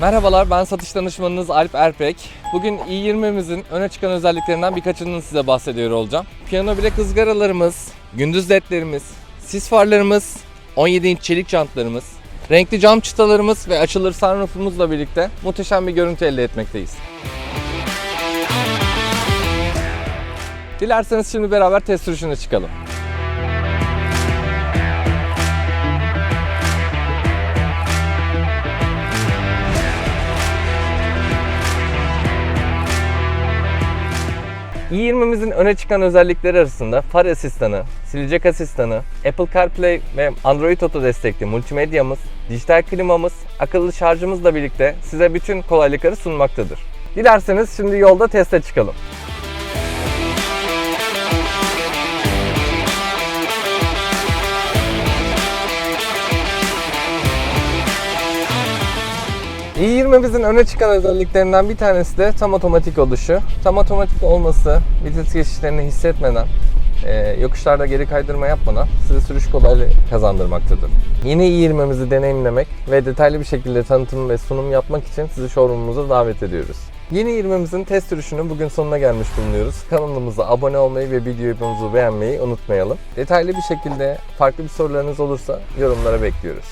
Merhabalar ben satış danışmanınız Alp Erpek. Bugün i20'mizin öne çıkan özelliklerinden birkaçını size bahsediyor olacağım. Piyano bilek ızgaralarımız, gündüz ledlerimiz, sis farlarımız, 17 inç çelik jantlarımız, renkli cam çıtalarımız ve açılır sunroofumuzla birlikte muhteşem bir görüntü elde etmekteyiz. Dilerseniz şimdi beraber test sürüşüne çıkalım. İ20'mizin öne çıkan özellikleri arasında far asistanı, silecek asistanı, Apple CarPlay ve Android Auto destekli multimedyamız, dijital klimamız, akıllı şarjımızla birlikte size bütün kolaylıkları sunmaktadır. Dilerseniz şimdi yolda teste çıkalım. İ20'mizin öne çıkan özelliklerinden bir tanesi de tam otomatik oluşu. Tam otomatik olması vites geçişlerini hissetmeden, e, yokuşlarda geri kaydırma yapmadan size sürüş kolaylığı kazandırmaktadır. Yine i20'mizi deneyimlemek ve detaylı bir şekilde tanıtım ve sunum yapmak için sizi showroomumuza davet ediyoruz. Yeni 20'mizin test sürüşünün bugün sonuna gelmiş bulunuyoruz. Kanalımıza abone olmayı ve videomuzu beğenmeyi unutmayalım. Detaylı bir şekilde farklı bir sorularınız olursa yorumlara bekliyoruz.